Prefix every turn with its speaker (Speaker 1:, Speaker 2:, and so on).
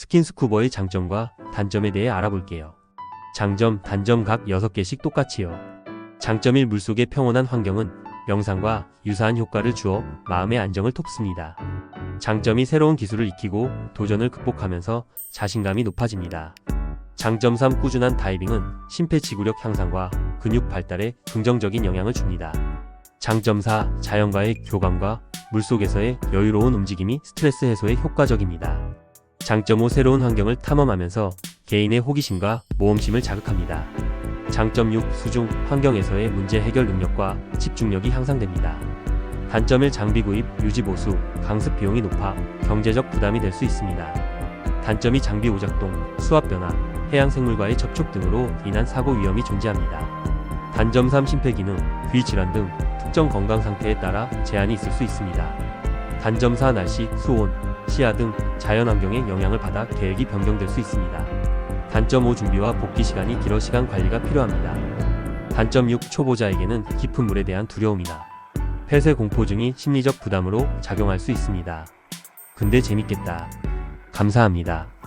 Speaker 1: 스킨스쿠버의 장점과 단점에 대해 알아볼게요. 장점, 단점 각 6개씩 똑같이요. 장점 1 물속의 평온한 환경은 명상과 유사한 효과를 주어 마음의 안정을 돕습니다. 장점이 새로운 기술을 익히고 도전을 극복하면서 자신감이 높아집니다. 장점 3 꾸준한 다이빙은 심폐지구력 향상과 근육 발달에 긍정적인 영향을 줍니다. 장점 4 자연과의 교감과 물속에서의 여유로운 움직임이 스트레스 해소에 효과적입니다. 장점 5 새로운 환경을 탐험하면서 개인의 호기심과 모험심을 자극합니다. 장점 6 수중 환경에서의 문제 해결 능력과 집중력이 향상됩니다. 단점 1 장비 구입, 유지 보수, 강습 비용이 높아 경제적 부담이 될 수 있습니다. 단점이 장비 오작동, 수압 변화, 해양 생물과의 접촉 등으로 인한 사고 위험이 존재합니다. 단점 3 심폐 기능, 귀 질환 등 특정 건강 상태에 따라 제한이 있을 수 있습니다. 단점 4 날씨, 수온, 시야 등 자연 환경의 영향을 받아 계획이 변경될 수 있습니다. 단점 5 준비와 복귀 시간이 길어 시간 관리가 필요합니다. 단점 6 초보자에게는 깊은 물에 대한 두려움이나 폐쇄 공포증이 심리적 부담으로 작용할 수 있습니다. 근데 재밌겠다. 감사합니다.